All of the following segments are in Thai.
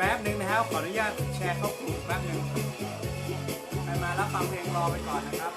แป๊บหนึ่งนะครับ ขออนุญาตแชร์เข้ากลุ่มแป๊บหนึ่งใครมารับฟังเพลงรอไปก่อนนะครับ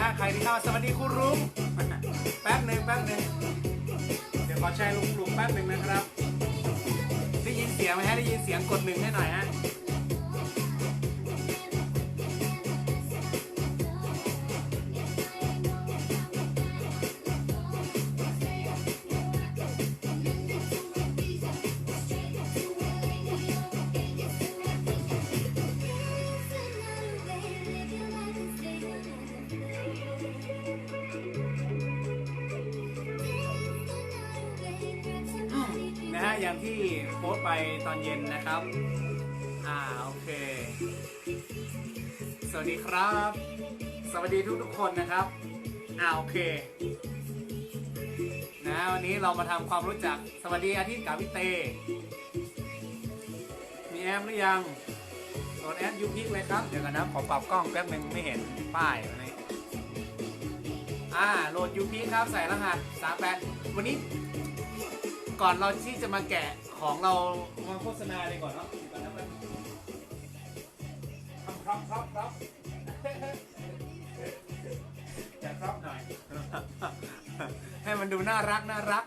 ฮะ ใครที่เข้าสวัสดีคุณรุ้งแป๊บหนึ่งแป๊บหนึ่งเดี๋ยวขอแชร์ลุงลุงแป๊บหนึ่งนะครับ ได้ยินเสียงไหมฮะ ได้ยินเสียงกดหนึ่งให้หน่อยฮะ อย่างที่โพสต์ไปตอนเย็นนะครับ อ่าโอเค สวัสดีครับ สวัสดีทุกทุกๆคนนะครับ อ่าโอเค นะวันนี้เรามาทำความรู้จัก สวัสดีอาทิตย์กับพี่เต มีแอปหรือยังโหลดแอปยูพิกเลยครับ เดี๋ยวกันนะขอปรับกล้องแป๊บหนึ่งไม่เห็นป้ายวันนี้อ่าโหลดยูพิกครับใส่รหัสสามแปดวันนี้ ก่อนเราที่จะมาแกะของเรามาโฆษณาเลยก่อนเนาะก่อนนะมันทำพร็อพพร็อพพร็อพจะพร็อพหน่อย ให้มันดูน่ารักน่ารัก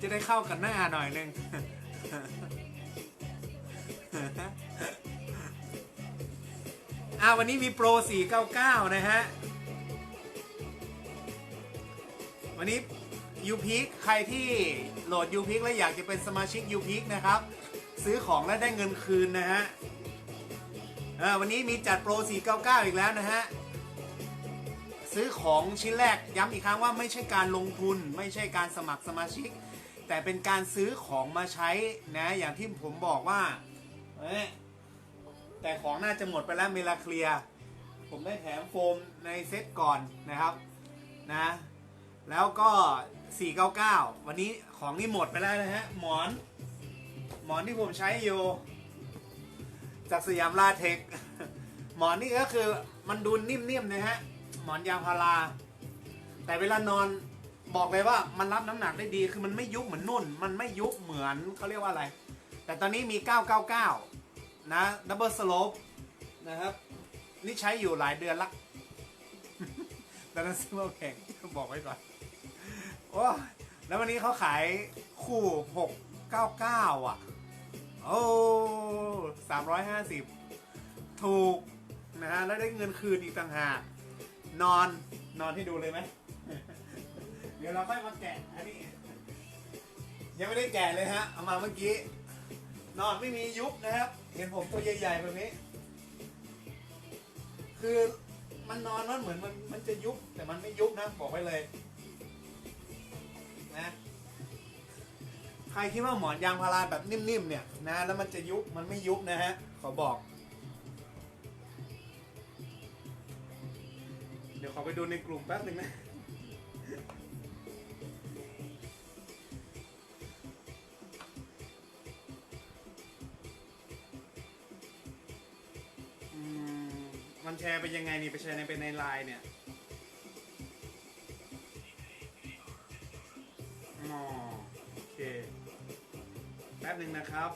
จะได้เข้ากันหน้าหน่อยนึงอ่าวันนี้มีโปร 499 นะฮะ วันนี้ u p e a k ใครที่โหลด u p e a k แล้วอยากจะเป็นสมาชิก u p e a k นะครับ ซื้อของแล้วได้เงินคืนนะฮะวันนี้มีจัดโปร 499 อีกแล้วนะฮะ ซื้อของชิ้นแรกย้ำอีกครั้งว่าไม่ใช่การลงทุน ไม่ใช่การสมัครสมาชิก แต่เป็นการซื้อของมาใช้นะ อย่างที่ผมบอกว่าแต่ของน่าจะหมดไปแล้วเมลาเคลียร์ผมได้แถมโฟมในเซตก่อนนะครับนะแล้วก็ 499 วันนี้ของนี่หมดไปแล้วนะฮะ หมอน หมอนที่ผมใช้อยู่ จากสยามลาเทค หมอนนี่ก็คือมันดูนิ่มๆนะฮะ หมอนยางพารา แต่เวลานอนบอกเลยว่ามันรับน้ำหนักได้ดี คือมันไม่ยุบเหมือนนุ่น มันไม่ยุบเหมือนเขาเรียกว่าอะไร แต่ตอนนี้มี 999 นะดับเบิลสโลปนะครับ นี่ใช้อยู่หลายเดือนละ แต่นั้นซื้อมาแพงบอกไว้ก่อน โอ้แล้ววันนี้เขาขายคู่699อะ โอ้350ถูกนะฮะ แล้วได้เงินคืนอีกต่างหาก นอนนอนให้ดูเลยไหม เดี๋ยวเราค่อยมาแกะอันนี้ ยังไม่ได้แกะเลยฮะ เอามาเมื่อกี้ นอนไม่มียุบนะครับ เห็นผมตัวใหญ่ๆแบบนี้ คือมันนอนมันเหมือนมันมันจะยุบแต่มันไม่ยุบนะ บอกไว้เลย นะใครคิดว่าหมอนยางพาราแบบนิ่มๆเนี่ยนะแล้วมันจะยุบมันไม่ยุบนะฮะขอบอก เดี๋ยวขอไปดูในกลุ่มแป๊บหนึ่งนะมมันแชร์ไปยังไงนี่ไปแชร์ในเป็นในไลน์เนี่ย อ๋อโอเค แป๊บหนึ่งนะครับ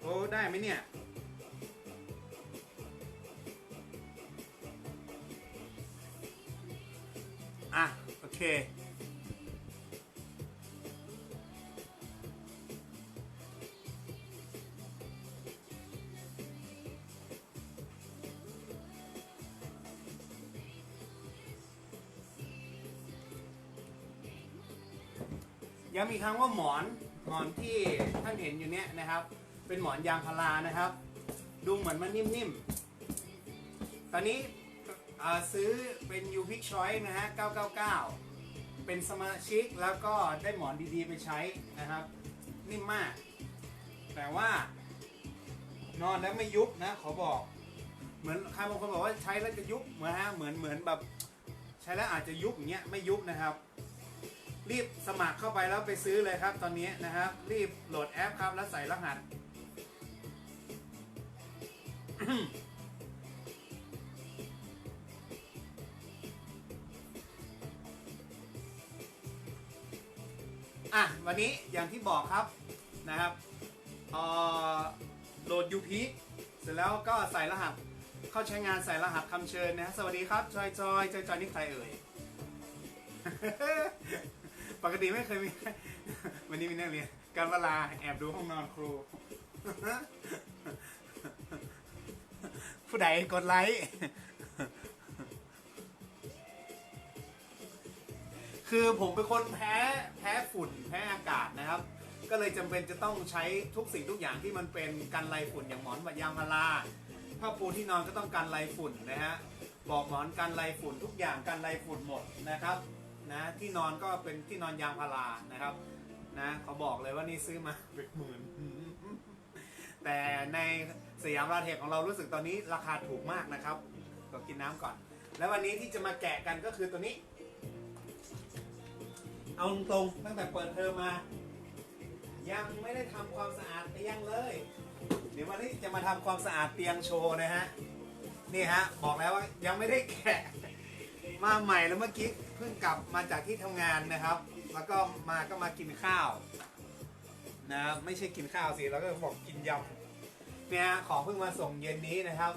โอ้ได้ไหมเนี่ย อะ โอเค ย้ำอีกครั้งว่าหมอนหมอนที่ท่านเห็นอยู่เนี้ยนะครับ เป็นหมอนยางพารานะครับ ดูเหมือนมันนิ่มๆ ตอนนี้ซื้อเป็น u p i c Choice นะฮะ 999 เป็นสมาชิกแล้วก็ได้หมอนดีๆไปใช้นะครับ นิ่มมาก แต่ว่านอนแล้วไม่ยุบนะขอบอก เหมือนใครบางคนบอกว่าใช้แล้วจะยุบเหมือนฮะเหมือนเหมือนแบบ ใช้แล้วอาจจะยุบอย่างเงี้ยไม่ยุบนะครับ รีบสมัครเข้าไปแล้วไปซื้อเลยครับ ตอนนี้นะครับ รีบโหลดแอปครับแล้วใส่รหัส อะ วันนี้อย่างที่บอกครับนะครับเอ่อโหลด u p เสร็จแล้วก็ใส่รหัสเข้าใช้งานใส่รหัสคำเชิญนะฮะสวัสดีครับ จอยจอยจอยจอยนี่ใครเอ่ย ปกติไม่เคยมี วันนี้มีนักเรียน การเวลาแอบดูห้องนอนครู ผู้ใดกดไลค์ คือผมเป็นคนแพ้แพ้ฝุ่นแพ้อากาศนะครับ ก็เลยจำเป็นจะต้องใช้ทุกสิ่งทุกอย่างที่มันเป็นกันไรฝุ่นอย่างหมอนยางพาราผ้าปูที่นอนก็ต้องกันไรฝุ่นนะฮะบอกหมอนกันไรฝุ่นทุกอย่างกันไรฝุ่นหมดนะครับ นะที่นอนก็เป็นที่นอนยางพารานะครับนะเขาบอกเลยว่านี่ซื้อมาเป็นหมื่นแต่ในสยามราเทคของเรารู้สึกตอนนี้ราคาถูกมากนะครับก็กินน้ำก่อน แล้ววันนี้ที่จะมาแกะกันก็คือตัวนี้ เอาตรงตั้งแต่เปิดเทอมมา ยังไม่ได้ทำความสะอาดเตียงเลย เดี๋ยววันนี้จะมาทำความสะอาดเตียงโชว์นะฮะนี่ฮะบอกแล้วว่ายังไม่ได้แกะมาใหม่แล้วเมื่อกี้ พิ่งกลับมาจากที่ทำงานนะครับ แล้วก็มาก็มากินข้าวนะไม่ใช่กินข้าวสิแล้วก็บอกกินยำเนี่ยของเพิ่งมาส่งเย็นนี้นะครับ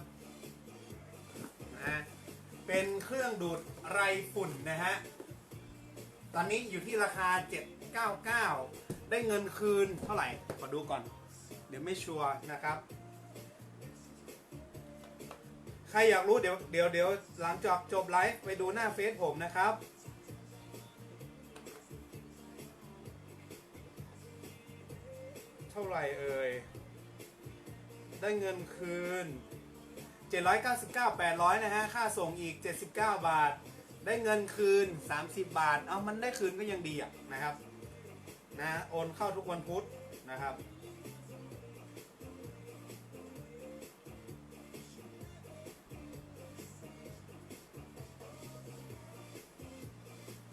นะเป็นเครื่องดูดไรฝุ่นนะฮะตอนนี้อยู่ที่ราคา 799 ได้เงินคืนเท่าไหร่ขอดูก่อน เดี๋ยวไม่ชัวร์นะครับ ใครอยากรู้เดี๋ยวเดี๋ยวเดี๋ยวหลังจากจบไลฟ์ไปดูหน้าเฟซผมนะครับ เท่าไหร่เอ่ย ได้เงินคืน 799 800 นะฮะ ค่าส่งอีก 79 บาท ได้เงินคืน 30 บาท เอามันได้คืนก็ยังดีอะนะครับ นะ โอนเข้าทุกวันพุธนะครับ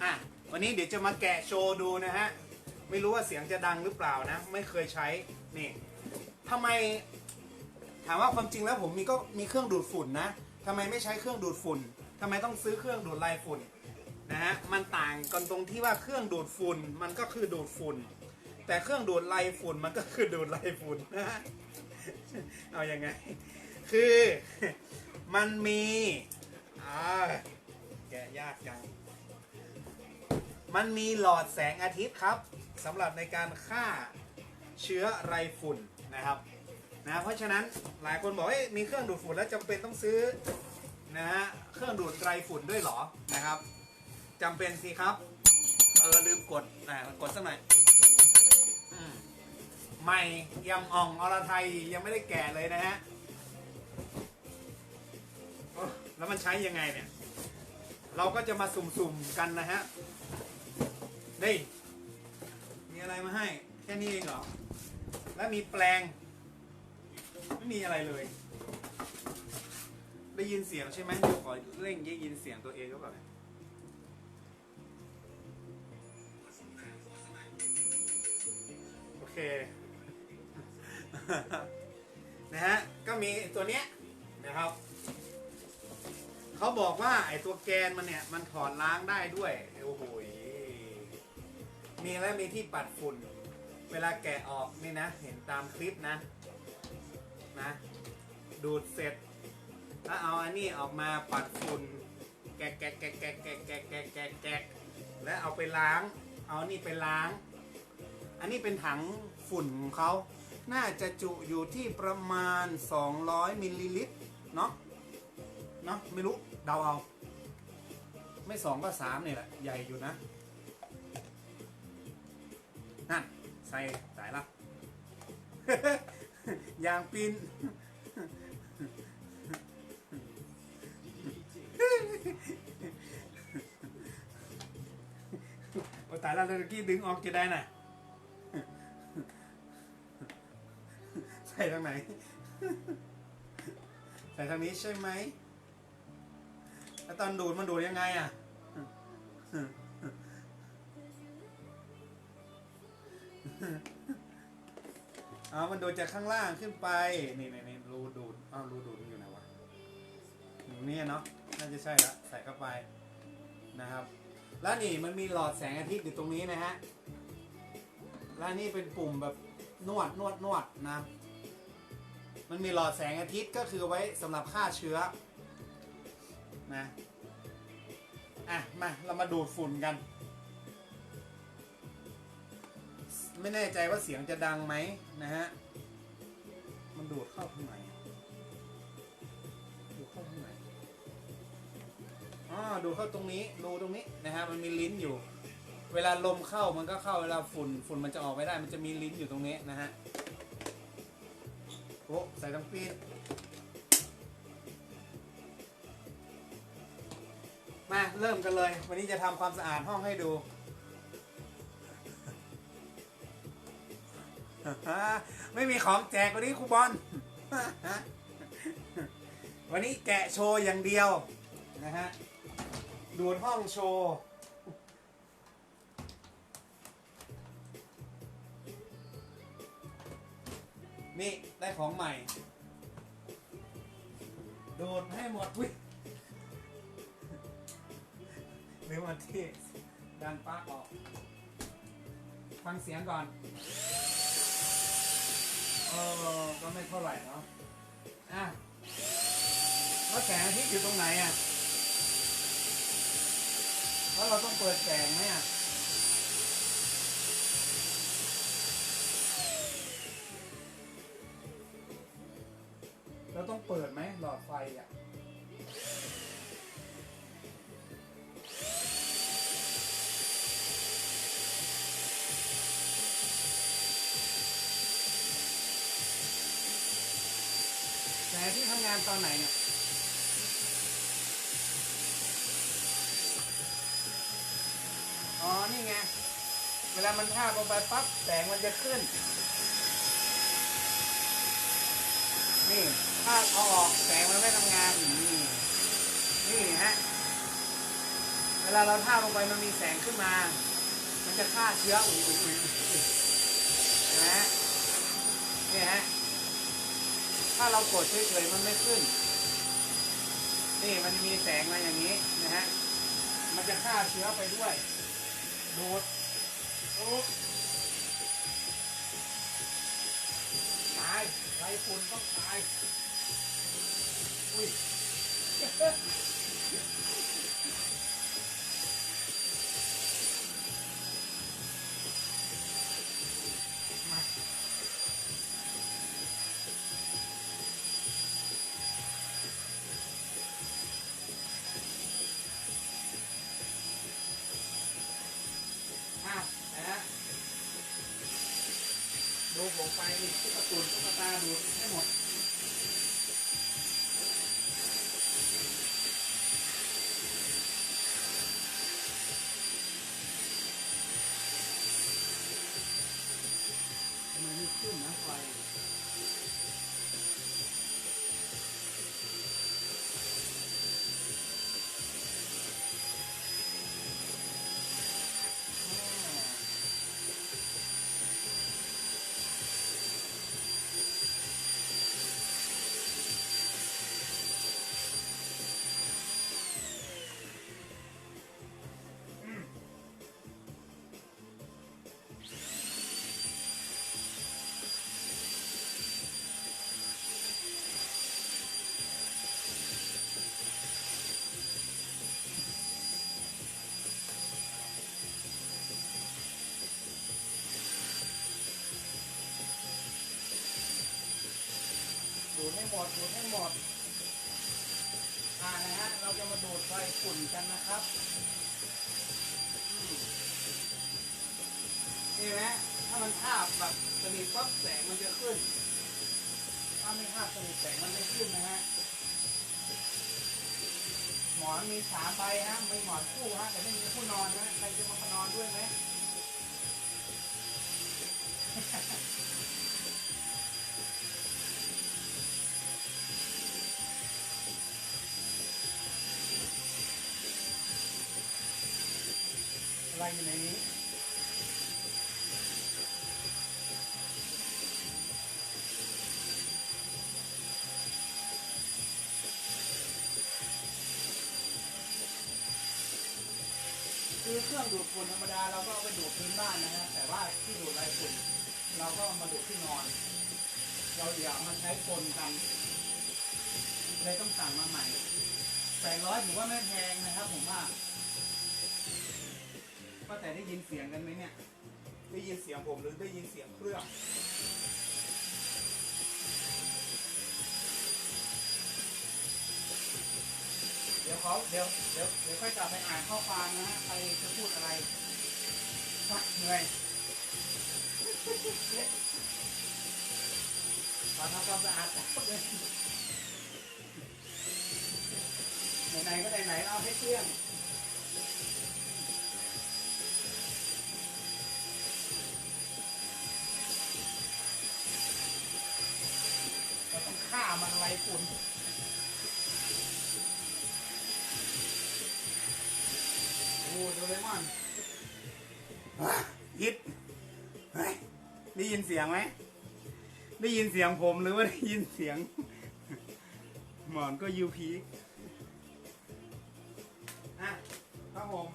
อะวันนี้เดี๋ยวจะมาแกะโชว์ดูนะฮะ ไม่รู้ว่าเสียงจะดังหรือเปล่านะ ไม่เคยใช้นี่ทำไมถามว่าความจริงแล้วผมมีก็มีเครื่องดูดฝุ่นนะทำไมไม่ใช้เครื่องดูดฝุ่นทำไมต้องซื้อเครื่องดูดไล่ฝุ่นนะฮะมันต่างกันตรงที่ว่าเครื่องดูดฝุ่นมันก็คือดูดฝุ่น แต่เครื่องดูดไล่ฝุ่นมันก็คือดูดไล่ฝุ่นนะฮะเอาอยัางไง คือมันมีอ่าแกยากจังมันมีหลอดแสงอาทิตย์ครับ สำหรับในการฆ่าเชื้อไรฝุ่นนะครับนะเพราะฉะนั้นหลายคนบอกว่ามีเครื่องดูดฝุ่นแล้วจำเป็นต้องซื้อนะฮะเครื่องดูดไรฝุ่นด้วยเหรอนะครับจำเป็นสิครับเออลืมกดอ่ากดสักหน่อยใหม่ยำอ่องอรไทยยังไม่ได้แก่เลยนะฮะแล้วมันใช้ยังไงเนี่ย เราก็จะมาสุ่มๆกันนะฮะนี่ มาให้ แค่นี้เองเหรอ แล้วมีแปลง ไม่มีอะไรเลย ได้ยินเสียงใช่ไหมเดี๋ยวขอเร่งได้ยินเสียงตัวเองก็ก่อนโอเค นะฮะ ก็มีตัวเนี้ยนะครับเขาบอกว่าไอ้ตัวแกนมันเนี่ย มันถอดล้างได้ด้วยโอ้โห มีแล้วมีที่ปัดฝุ่น เวลาแกะออกนี่นะ เห็นตามคลิปนะ นะ ดูดเสร็จ ถ้าเอาอันนี้ออกมาปัดฝุ่น แกะแกะแกะแกะแกะแกะแกะแกะแกะแล้วเอาไปล้าง เอานี่ไปล้าง อันนี้เป็นถังฝุ่นของเขา น่าจะจุอยู่ที่ประมาณ 200มิลลิลิตรเนาะ เนาะไม่รู้เดาเอา ไม่สองก็สามเนี่ยแหละ ใหญ่อยู่นะ ใส่สายละยางปีนโอ้ตายแล้วเลยเมื่อกี้ดึงออกจะได้น่ะ ใส่ทางไหน ใส่ทางนี้ใช่ไหมแล้วตอนดูดมันดูดยังไงอะ อ๋อมันดูจากข้างล่างขึ้นไป นี่นี่นี่รูดูดอ้าวรูดูดมันอยู่ไหนวะอยู่นี่เนาะ น่าจะใช่ละใส่เข้าไปนะครับ แล้วนี่มันมีหลอดแสงอาทิตย์อยู่ตรงนี้นะฮะ แล้วนี่เป็นปุ่มแบบนวดนวดนวดนะ มันมีหลอดแสงอาทิตย์ก็คือไว้สำหรับฆ่าเชื้อ นะ อะ มา เรามาดูดฝุ่นกัน ไม่แน่ใจว่าเสียงจะดังไหมนะฮะ มันดูดเข้าข้างในดูดเข้าข้างในอ๋อดูดเข้าตรงนี้รูตรงนี้นะฮะมันมีลิ้นอยู่ เวลาลมเข้ามันก็เข้าเวลาฝุ่นฝุ่นมันจะออกไม่ได้ มันจะมีลิ้นอยู่ตรงนี้นะฮะโอ้ใส่ทั้งปีนมาเริ่มกันเลย วันนี้จะทำความสะอาดห้องให้ดู ไม่มีของแจกวันนี้ครูบอลวันนี้แกะโชว์อย่างเดียวนะฮะดูดห้องโชว์ นี่ได้ของใหม่ ดูดให้หมดวิลืมมาที่ดันปลั๊กออก ฟังเสียงก่อน เออก็ไม่เท่าไหร่เนาะอะแล้วแสงอาทิตย์อยู่ตรงไหนอะแล้วเราต้องเปิดแสงไหมอะเราต้องเปิดไหมหลอดไฟอะ แสงที่ทำงาน ตอนไหนเนี่ยอ๋อ นี่ไง เวลามันทาบลงไปปั๊บแสงมันจะขึ้น นี่ถ้าเอาออกแสงมันไม่ทำงานนี่นี่ฮะ เวลาเราทาบลงไปมันมีแสงขึ้นมา มันจะฆ่าเชื้ออุ้ยอุ้ยอุ้ยอุ้ยเห็นะฮะนี่ฮะ ถ้าเรากดเฉยๆมันไม่ขึ้น นี่มันมีแสงมาอย่างนี้นะฮะ มันจะฆ่าเชื้อไปด้วย ดูดปุ๊บตายไรฝุ่นต้องตาย อุ้ย มา อะนะฮะดูผมไปนี่ตุ๊กตุนตุ๊กตาดูให้หมด ทำไมไม่ ขึ้นนะไฟ ดดูดให้หมดอ่านะฮะ เราจะมาดูดไฟฝุ่นกันนะครับนี่ไหมถ้ามันคาบแบบสนิทปั๊บแสงมันจะขึ้น ถ้าไม่คาบสนิทแสงมันไม่ขึ้นนะฮะ หมอนมีสามใบฮะไม่หมอนคู่ฮะ แต่ไม่มีผู้นอนนะ ใครจะมานอนด้วยไหม อะไรอยู่ในนี้คือเครื่องดูดฝุ่นธรรมดาเราก็เอาไปดูดพื้นบ้านนะฮะแต่ว่าที่ดูดไรฝุ่นเราก็มาดูดที่นอน เราเดี๋ยวเอามาใช้คนกันเลยต้องสั่งมาใหม่แปดร้อยถือว่าไม่แพงนะครับผมว่า ก็แต่ได้ยินเสียงกันไหมเนี่ย ได้ยินเสียงผมหรือได้ยินเสียงเครื่อง เดี๋ยวเขาเดี๋ยวเดี๋ยวเดี๋ยวค่อยกลับไปอ่านข้อความนะฮะใครจะพูดอะไรฟักเหนื่อยขอทำความสะอาดก่อนเลยไหนๆก็ไหนๆเอาให้เกลี้ยงเราต้องฆ่ามันไว้ ฝุ่นโอ้โดเรมอนยิดได้ยินเสียงไหม ได้ยินเสียงผมหรือว่าได้ยินเสียง หมอนก็ยูพีอะครับผม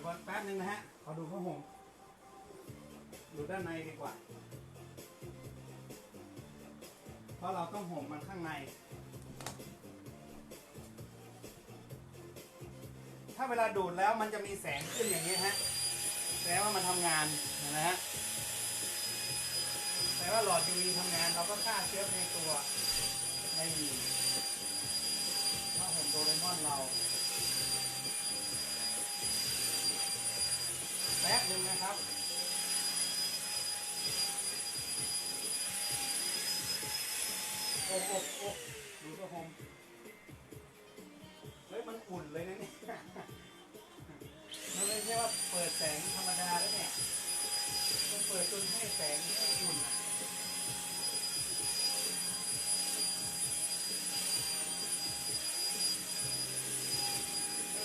ยวก่อนแป๊บนึงนะฮะ ขอดูผ้าห่มดูด้านในดีกว่า เพราะเราต้องห่มมันข้างใน ถ้าเวลาดูดแล้วมันจะมีแสงขึ้นอย่างนี้ฮะแปลว่ามันทำงานนะฮะแปลว่าหลอด UV ทำงานเราก็ฆ่าเชื้อในตัวไม่มีถ้าผมโดเรมอนเรา ป๊บหนึ่งนะครับโอ้โอ้โอ้ดูตัวผมเฮ้ยมันอุ่นเลยนะเนี่ยมันไม่ใช่ว่าเปิดแสงธรรมดาแล้วเนี่ยมันเปิดจนให้แสงให้อุ่นอะ เอ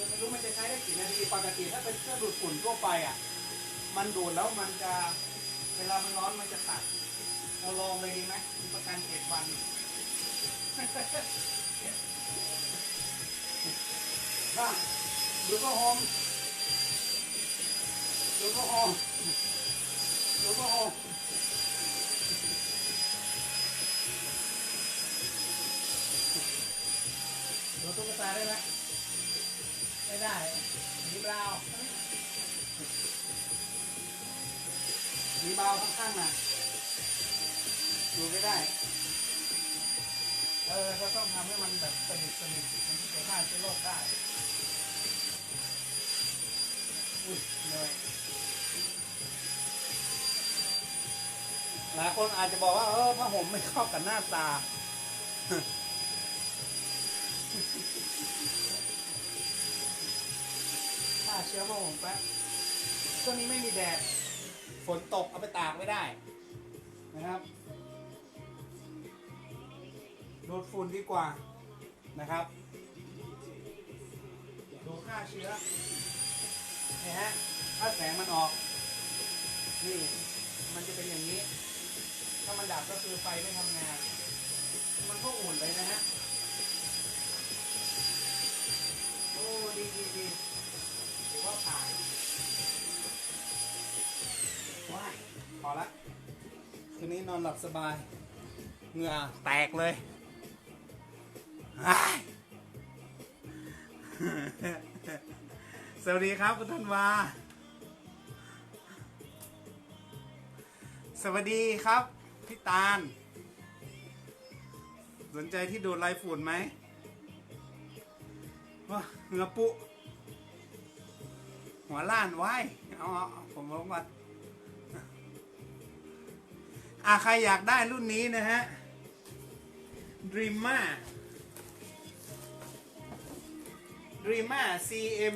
อไม่รู้มันจะใช้ได้กี่นาที ปกติถ้าเป็นเครื่องดูดฝุ่นทั่วไปอะ มันดูดแล้วมันจะเวลามันร้อนมันจะตัดเราลองเลยดีไหมประกันเจ็ดวันบ้างดูก็หอมดูก็หอมดูก็หอมดูตุ๊กตาได้ไหมไม่ได้ มีบรามีบาวน์ข้างๆนะดูไม่ได้ เออเราต้องทำให้มันแบบสนิทสนิทมันที่จะฆ่าเชื้อโรคได้ อุ้ยเหนื่อยหลายคนอาจจะบอกว่าเออผ้าห่มไม่เข้ากับหน้าตา เชื้อผ้าห่มแป๊บช่วงนี้ไม่มีแดด ฝนตกเอาไปตากไม่ได้ นะครับลดฝุ่นดีกว่านะครับ ดูฆ่าเชื้อนะฮะ ถ้าแสงมันออก นี่ มันจะเป็นอย่างนี้ ถ้ามันดับก็คือไฟไม่ทำงาน มันก็อุ่นเลยนะฮะ โอ้ ดีดีดี อละคืนนี้นอนหลับสบายเหงื่อแตกเลยสวัสดีครับคุณธันวา สวัสดีครับพี่ตาล สนใจที่โดนไล่ฝุ่นไหมว้าเหงื่อปุ หัวล้านไว้ เอาผมลงก่อน อะใครอยากได้รุ่นนี้นะฮะ Dreamer Dreamer CM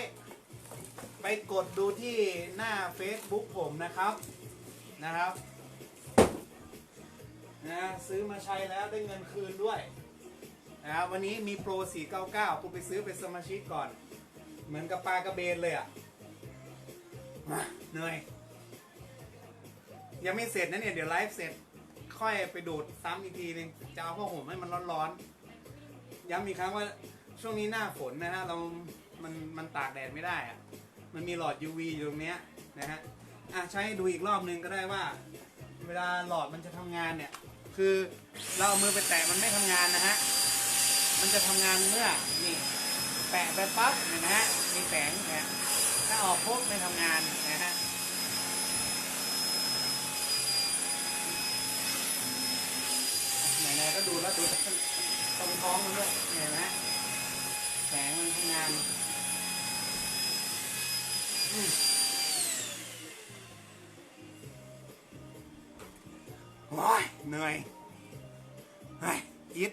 800 ไปกดดูที่หน้า Facebook ผมนะครับ นะครับ นะซื้อมาใช้แล้วได้เงินคืนด้วยนะครับวันนี้มีโปร 499คุณไปซื้อเป็นสมาชิกก่อน เหมือนกับปลากระเบนเลยอะ่ะ มาเหนื่อย ยังไม่เสร็จนะเนี่ยเดี๋ยวไลฟ์เสร็จ ค่อยไปดูดซ้ำอีกทีนึงจะเอาผ้าห่มให้มันร้อนๆย้ำอีกครั้งว่าช่วงนี้หน้าฝนนะฮะเรามันมันตากแดดไม่ได้อะมันมีหลอด UV อยู่ตรงเนี้ยนะฮะอะใช้ดูอีกรอบนึงก็ได้ว่า เวลาหลอดมันจะทำงานเนี่ย คือเราเอามือไปแตะมันไม่ทำงานนะฮะมันจะทำงานเมื่อนี่แปะไปปั๊บเนี่ยนะฮะมีแสงนี่ยถ้าออกปุ๊บไม่ทำงานนะฮะ ไหนๆก็ดูแล้วดูตรงท้องมันด้วยเห็นไหมแสงมันทำงานโอ้ยเหนื่อยเฮ้ยอิด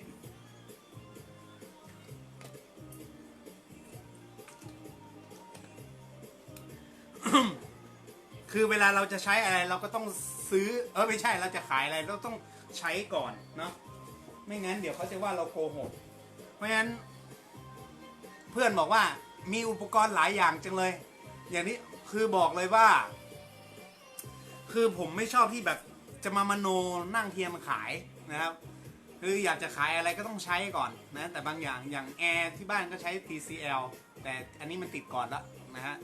คือเวลาเราจะใช้อะไรเราก็ต้องซื้อ เออไม่ใช่เราจะขายอะไรเราต้องใช้ก่อนเนาะ ไม่งั้นเดี๋ยวเขาจะว่าเราโกหก เพราะฉะนั้น เพื่อนบอกว่ามีอุปกรณ์หลายอย่างจังเลย อย่างนี้คือบอกเลยว่า คือผมไม่ชอบที่แบบจะมามโนนั่งเทียมขายนะครับ คืออยากจะขายอะไรก็ต้องใช้ก่อนนะ แต่บางอย่างอย่างแอร์ที่บ้านก็ใช้ TCL แต่อันนี้มันติดก่อนละนะฮะ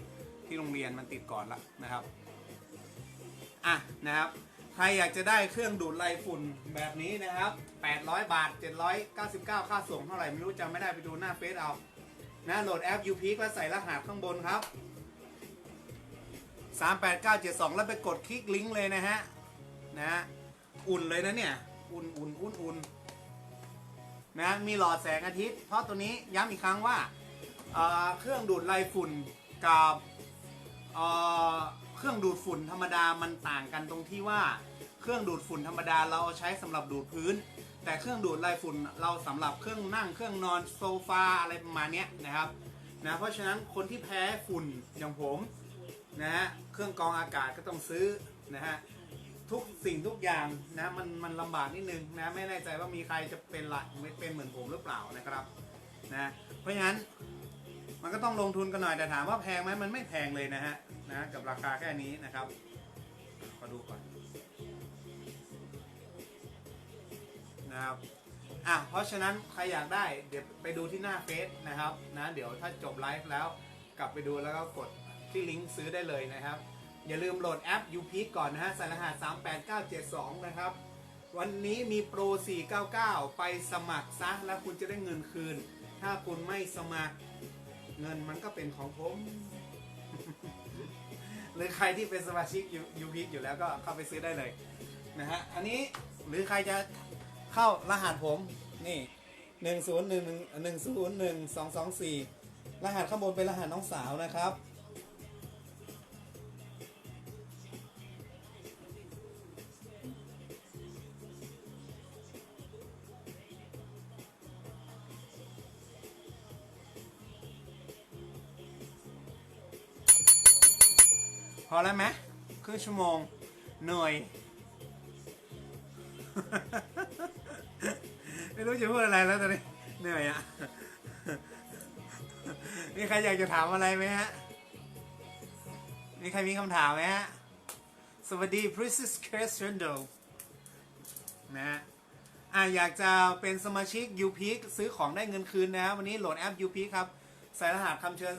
ที่โรงเรียนมันติดก่อนละนะครับ อะนะครับ ใครอยากจะได้เครื่องดูดไล่ฝุ่นแบบนี้นะครับ 800 บาท 799 ค่าส่งเท่าไหร่ไม่รู้จำไม่ได้ไปดูหน้าเฟซเอา นะโหลดแอป u p แล้วใส่รหัสข้างบนครับ 38972 แล้วไปกดคลิกลิงก์เลยนะฮะ นะฮะ อุ่นเลยนะเนี่ย อุ่นอุ่นอุ่นอุ่นนะ มีหลอดแสงอาทิตย์ เพราะตัวนี้ย้ำอีกครั้งว่าเเครื่องดูดไล่ฝุ่นกับเเครื่องดูดฝุ่นธรรมดามันต่างกันตรงที่ว่า เครื่องดูดฝุ่นธรรมดาเราเอาใช้สำหรับดูดพื้น แต่เครื่องดูดไล่ฝุ่นเราสำหรับเครื่องนั่งเครื่องนอนโซฟาอะไรประมาณนี้นะครับนะเพราะฉะนั้นคนที่แพ้ฝุ่นอย่างผมนะฮะเครื่องกรองอากาศก็ต้องซื้อนะฮะทุกสิ่งทุกอย่างนะมันมันลำบากนิดนึงนะไม่แน่ใจว่ามีใครจะเป็นละไม่เป็นเหมือนผมหรือเปล่านะครับนะเพราะฉะนั้นมันก็ต้องลงทุนกันหน่อยแต่ถามว่าแพงไหมมันไม่แพงเลยนะฮะนะกับราคาแค่นี้นะครับ นะครับอะเพราะฉะนั้นใครอยากได้เดี๋ยวไปดูที่หน้าเฟซนะครับนะเดี๋ยวถ้าจบไลฟ์แล้วกลับไปดูแล้วก็กดที่ลิงก์ซื้อได้เลยนะครับ อย่าลืมโหลดแอป u p ก่อนนะฮะใส่รหัส 38972 นะครับ วันนี้มีโปร 499 ไปสมัครซะแล้วคุณจะได้เงินคืน ถ้าคุณไม่สมัครเงินมันก็เป็นของผม หรือใครที่เป็นสมาชิกยูพีอยู่แล้วก็เข้าไปซื้อได้เลยนะฮะอันนี้หรือใครจะ เข้ารหัสผมนี่หนึ่งศูนย์หนึ่งหนึ่งศูนย์หนึ่งสองสองสี่รหัสข้างบนเป็นรหัสน้องสาวนะครับ พอแล้วไหมครึ่งชั่วโมง เหนื่อย ไม่รู้จะพูดอะไรแล้วตอนนี้เหนื่อยอะมีใครอยากจะถามอะไรไหมฮะ มีใครมีคำถามไหมฮะ สวัสดี Princess c a s t r a n d o นะฮะอะอยากจะเป็นสมาชิก u p ซื้อของได้เงินคืนนะ วันนี้โหลดแอป u p ครับ ใส่รหัสคำเชิญ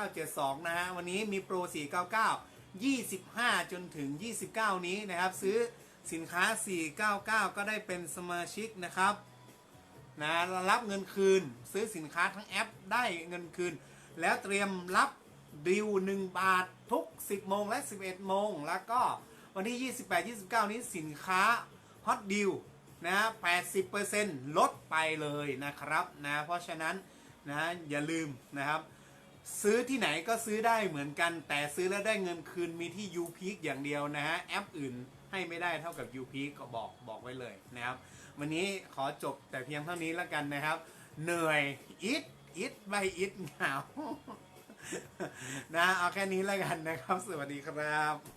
38972 นะฮะ วันนี้มีโปร 499 25 จนถึง 29 นี้นะครับ ซื้อสินค้า 499 ก็ได้เป็นสมาชิกนะครับ นะรับเงินคืน ซื้อสินค้าทั้งแอปได้เงินคืน แล้วเตรียมรับดิว1บาททุก 10 โมงและ 11 โมง แล้วก็วันที่ 28 29 นี้สินค้าฮอตดิวนะ80%ลดไปเลยนะครับนะเพราะฉะนั้นนะอย่าลืมนะครับ ซื้อที่ไหนก็ซื้อได้เหมือนกัน แต่ซื้อแล้วได้เงินคืนมีที่ u p e a k อย่างเดียวนะฮะ แอปอื่นให้ไม่ได้เท่ากับ u p e a k ก็บอกบอกไว้เลยนะครับ วันนี้ขอจบแต่เพียงเท่านี้แล้วกันนะครับ เหนื่อยอิดอิดไม่อิดเหงานะเอาแค่นี้แล้วกันนะครับ สวัสดีครับ